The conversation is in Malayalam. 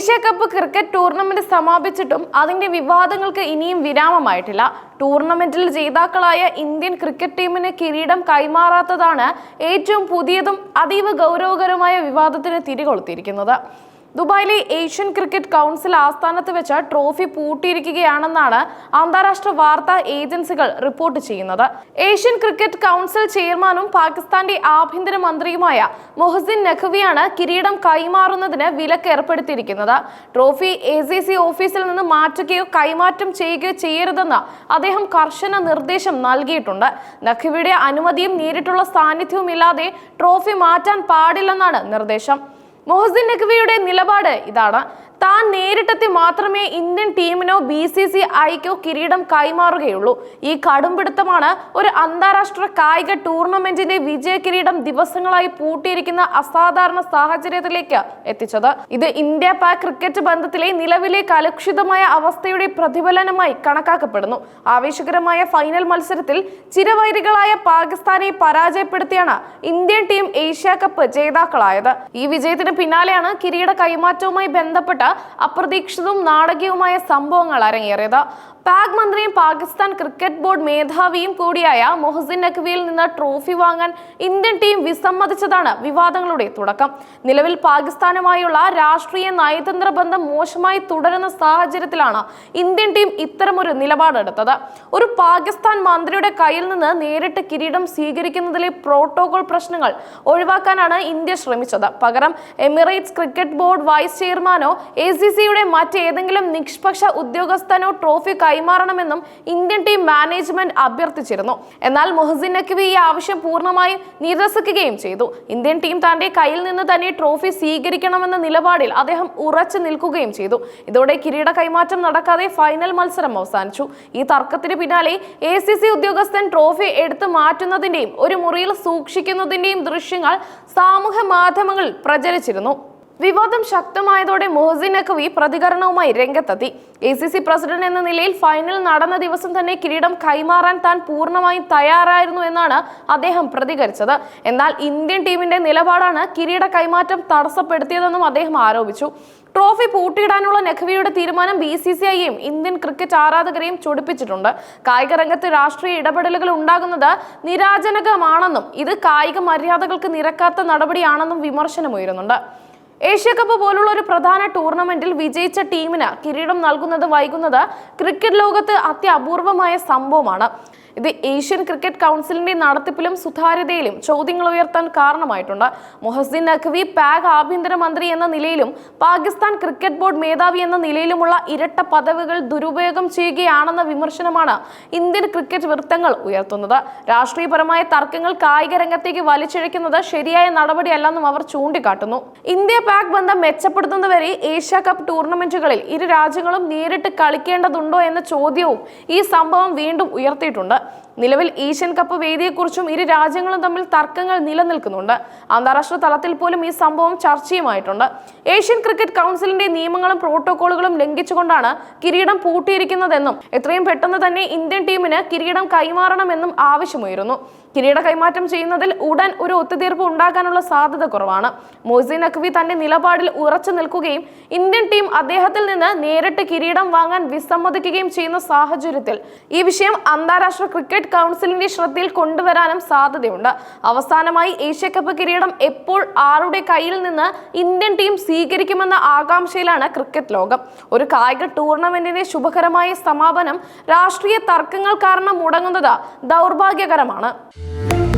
ഏഷ്യ കപ്പ് ക്രിക്കറ്റ് ടൂർണമെന്റ് സമാപിച്ചിട്ടും അതിന്റെ വിവാദങ്ങൾക്ക് ഇനിയും വിരാമമായിട്ടില്ല. ടൂർണമെന്റിൽ ജേതാക്കളായ ഇന്ത്യൻ ക്രിക്കറ്റ് ടീമിന് കിരീടം കൈമാറാത്തതാണ് ഏറ്റവും പുതിയതും അതീവ ഗൗരവകരമായ വിവാദത്തിന് തിരികൊളുത്തിയിരിക്കുന്നത്. ദുബായിലെ ഏഷ്യൻ ക്രിക്കറ്റ് കൗൺസിൽ ആസ്ഥാനത്ത് വെച്ച് ട്രോഫി പൂട്ടിയിരിക്കുകയാണെന്നാണ് അന്താരാഷ്ട്ര വാർത്താ ഏജൻസികൾ റിപ്പോർട്ട് ചെയ്യുന്നത്. ഏഷ്യൻ ക്രിക്കറ്റ് കൗൺസിൽ ചെയർമാനും പാകിസ്ഥാന്റെ ആഭ്യന്തര മന്ത്രിയുമായ മൊഹസിൻ നഖ്വിയാണ് കിരീടം കൈമാറുന്നതിന് വിലക്ക് ഏർപ്പെടുത്തിയിരിക്കുന്നത്. ട്രോഫി എ ഓഫീസിൽ നിന്ന് മാറ്റുകയോ കൈമാറ്റം ചെയ്യുകയോ ചെയ്യരുതെന്ന് അദ്ദേഹം കർശന നിർദ്ദേശം നൽകിയിട്ടുണ്ട്. നഖ്വിയുടെ അനുമതിയും നേരിട്ടുള്ള സാന്നിധ്യവും ഇല്ലാതെ ട്രോഫി മാറ്റാൻ പാടില്ലെന്നാണ് നിർദ്ദേശം. മൊഹസിൻ നഖ്വിയുടെ നിലപാട് ഇതാണ്. താൻ നേരിട്ടെത്തി മാത്രമേ ഇന്ത്യൻ ടീമിനോ ബി സി സി ഐക്കോ കിരീടം കൈമാറുകയുള്ളൂ. ഈ കടുംപിടുത്തമാണ് ഒരു അന്താരാഷ്ട്ര കായിക ടൂർണമെന്റിന്റെ വിജയ കിരീടം ദിവസങ്ങളായി പൂട്ടിയിരിക്കുന്ന അസാധാരണ സാഹചര്യത്തിലേക്ക് എത്തിച്ചത്. ഇത് ഇന്ത്യ പാക് ക്രിക്കറ്റ് ബന്ധത്തിലെ നിലവിലെ കലുഷിതമായ അവസ്ഥയുടെ പ്രതിഫലനമായി കണക്കാക്കപ്പെടുന്നു. ആവേശകരമായ ഫൈനൽ മത്സരത്തിൽ ചിരവൈരികളായ പാകിസ്ഥാനെ പരാജയപ്പെടുത്തിയാണ് ഇന്ത്യൻ ടീം ഏഷ്യ കപ്പ് ജേതാക്കളായത്. ഈ വിജയത്തിന് പിന്നാലെയാണ് കിരീട കൈമാറ്റവുമായി ബന്ധപ്പെട്ട അപ്രതീക്ഷിതവും നാടകീയവുമായ സംഭവങ്ങൾ അരങ്ങേറിയത്. പാക് മന്ത്രിയും പാകിസ്ഥാൻ ക്രിക്കറ്റ് ബോർഡ് മേധാവിയും കൂടിയായ മൊഹസിൻ നഖ്വിയിൽ നിന്ന് ട്രോഫി വാങ്ങാൻ ഇന്ത്യൻ ടീം വിസമ്മതിച്ചതാണ് വിവാദങ്ങളുടെ തുടക്കം. നിലവിൽ പാകിസ്ഥാനുമായുള്ള രാഷ്ട്രീയ നയതന്ത്ര ബന്ധം മോശമായി തുടരുന്ന സാഹചര്യത്തിലാണ് ഇന്ത്യൻ ടീം ഇത്തരമൊരു നിലപാടെടുത്തത്. ഒരു പാകിസ്ഥാൻ മന്ത്രിയുടെ കയ്യിൽ നിന്ന് നേരിട്ട് കിരീടം സ്വീകരിക്കുന്നതിലെ പ്രോട്ടോകോൾ പ്രശ്നങ്ങൾ ഒഴിവാക്കാനാണ് ഇന്ത്യ ശ്രമിച്ചത്. പകരം എമിറേറ്റ്സ് ക്രിക്കറ്റ് ബോർഡ് വൈസ് ചെയർമാനോ എ സി സിയുടെ മറ്റേതെങ്കിലും നിഷ്പക്ഷ ഉദ്യോഗസ്ഥനോ ട്രോഫി കൈമാറണമെന്നും ഇന്ത്യൻ ടീം മാനേജ്മെന്റ് അഭ്യർത്ഥിച്ചിരുന്നു. എന്നാൽ മൊഹസിൻ നഖ്വി ഈ ആവശ്യം പൂർണമായും നിരസിക്കുകയും ചെയ്തു. ഇന്ത്യൻ ടീം തന്റെ കയ്യിൽ നിന്ന് തന്നെ ട്രോഫി സ്വീകരിക്കണമെന്ന നിലപാടിൽ അദ്ദേഹം ഉറച്ചു നിൽക്കുകയും ചെയ്തു. ഇതോടെ കിരീട കൈമാറ്റം നടക്കാതെ ഫൈനൽ മത്സരം അവസാനിച്ചു. ഈ തർക്കത്തിന് പിന്നാലെ എ സി സി ഉദ്യോഗസ്ഥൻ ട്രോഫി എടുത്തു മാറ്റുന്നതിന്റെയും ഒരു മുറിയിൽ സൂക്ഷിക്കുന്നതിന്റെയും ദൃശ്യങ്ങൾ സാമൂഹ്യ മാധ്യമങ്ങളിൽ シルの。വിവാദം ശക്തമായതോടെ മൊഹസിൻ നഖ്വി പ്രതികരണവുമായി രംഗത്തെത്തി. എ സി സി പ്രസിഡന്റ് എന്ന നിലയിൽ ഫൈനൽ നടന്ന ദിവസം തന്നെ കിരീടം കൈമാറാൻ താൻ പൂർണമായും തയ്യാറായിരുന്നു എന്നാണ് അദ്ദേഹം പ്രതികരിച്ചത്. എന്നാൽ ഇന്ത്യൻ ടീമിന്റെ നിലപാടാണ് കിരീട കൈമാറ്റം തടസ്സപ്പെടുത്തിയതെന്നും അദ്ദേഹം ആരോപിച്ചു. ട്രോഫി പൂട്ടിയിടാനുള്ള നഖ്വിയുടെ തീരുമാനം ബി സി സി ഐയും ഇന്ത്യൻ ക്രിക്കറ്റ് ആരാധകരെയും ചൊടിപ്പിച്ചിട്ടുണ്ട്. കായിക രംഗത്ത് രാഷ്ട്രീയ ഇടപെടലുകൾ ഉണ്ടാകുന്നത് നിരാജനകമാണെന്നും ഇത് കായിക മര്യാദകൾക്ക് നിരക്കാത്ത നടപടിയാണെന്നും വിമർശനമുയരുന്നുണ്ട്. ഏഷ്യ കപ്പ് പോലുള്ള ഒരു പ്രധാന ടൂർണമെന്റിൽ വിജയിച്ച ടീമിന് കിരീടം നൽകുന്നത് വൈകുന്നത് ക്രിക്കറ്റ് ലോകത്ത് അത്യപൂർവമായ സംഭവമാണ്. ഇത് ഏഷ്യൻ ക്രിക്കറ്റ് കൗൺസിലിന്റെ നടത്തിപ്പിലും സുതാര്യതയിലും ചോദ്യങ്ങൾ ഉയർത്താൻ കാരണമായിട്ടുണ്ട്. മൊഹസിൻ നഖ്വി പാക് ആഭ്യന്തരമന്ത്രി എന്ന നിലയിലും പാകിസ്ഥാൻ ക്രിക്കറ്റ് ബോർഡ് മേധാവി എന്ന നിലയിലുമുള്ള ഇരട്ട പദവികൾ ദുരുപയോഗം ചെയ്യുകയാണെന്ന വിമർശനമാണ് ഇന്ത്യൻ ക്രിക്കറ്റ് വൃത്തങ്ങൾ ഉയർത്തുന്നത്. രാഷ്ട്രീയപരമായ തർക്കങ്ങൾ കായിക രംഗത്തേക്ക് വലിച്ചിഴക്കുന്നത് ശരിയായ നടപടിയല്ലെന്നും അവർ ചൂണ്ടിക്കാട്ടുന്നു. ഇന്ത്യ പാക് ബന്ധം മെച്ചപ്പെടുത്തുന്നതുവരെ ഏഷ്യ കപ്പ് ടൂർണമെന്റുകളിൽ ഇരു രാജ്യങ്ങളും നേരിട്ട് കളിക്കേണ്ടതുണ്ടോ എന്ന ചോദ്യവും ഈ സംഭവം വീണ്ടും ഉയർത്തിയിട്ടുണ്ട്. നിലവിൽ ഏഷ്യൻ കപ്പ് വേദിയെക്കുറിച്ചും ഇരു രാജ്യങ്ങളും തമ്മിൽ തർക്കങ്ങൾ നിലനിൽക്കുന്നുണ്ട്. അന്താരാഷ്ട്ര തലത്തിൽ പോലും ഈ സംഭവം ചർച്ചയുമായിട്ടുണ്ട്. ഏഷ്യൻ ക്രിക്കറ്റ് കൗൺസിലിന്റെ നിയമങ്ങളും പ്രോട്ടോകോളുകളും ലംഘിച്ചുകൊണ്ടാണ് കിരീടം പൂട്ടിയിരിക്കുന്നതെന്നും എത്രയും പെട്ടെന്ന് തന്നെ ഇന്ത്യൻ ടീമിന് കിരീടം കൈമാറണമെന്നും ആവശ്യമുയരുന്നു. കിരീട കൈമാറ്റം ചെയ്യുന്നതിൽ ഉടൻ ഒരു ഒത്തുതീർപ്പ് ഉണ്ടാകാനുള്ള സാധ്യത കുറവാണ്. മൊയ്സിൻ നഖ്വി തന്റെ നിലപാടിൽ ഉറച്ചു നിൽക്കുകയും ഇന്ത്യൻ ടീം അദ്ദേഹത്തിൽ നിന്ന് നേരിട്ട് കിരീടം വാങ്ങാൻ വിസമ്മതിക്കുകയും ചെയ്യുന്ന സാഹചര്യത്തിൽ ഈ വിഷയം അന്താരാഷ്ട്ര ക്രിക്കറ്റ് കൗൺസിലിന്റെ ശ്രദ്ധയിൽ കൊണ്ടുവരാനും സാധ്യതയുണ്ട്. അവസാനമായി ഏഷ്യ കപ്പ് കിരീടം എപ്പോൾ ആരുടെ കയ്യിൽ നിന്ന് ഇന്ത്യൻ ടീം സ്വീകരിക്കുമെന്ന ആകാംക്ഷയിലാണ് ക്രിക്കറ്റ് ലോകം. ഒരു കായിക ടൂർണമെന്റിന്റെ ശുഭകരമായ സമാപനം രാഷ്ട്രീയ തർക്കങ്ങൾ കാരണം മുടങ്ങുന്നത് ദൗർഭാഗ്യകരമാണ്. Thank you.